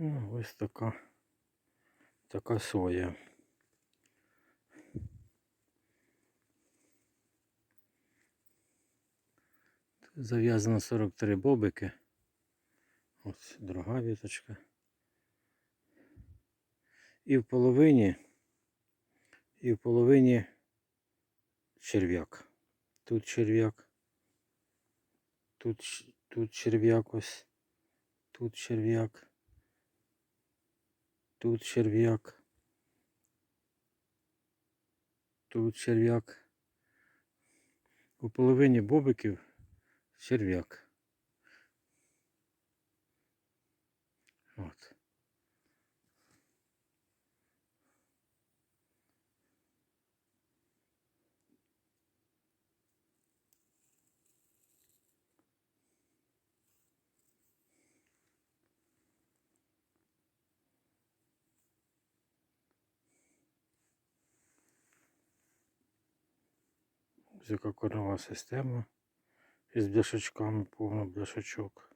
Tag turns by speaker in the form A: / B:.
A: Ось така, така соя. Зав'язано 43 бобики. Ось друга віточка. І в половині, і в половині черв'як. Тут черв'як. Тут, тут черв'як ось. Тут черв'як. Тут черв'як. Тут черв'як. У половині бобиків черв'як. От. Ось яка корнова система із бляшечками, повно бляшечок.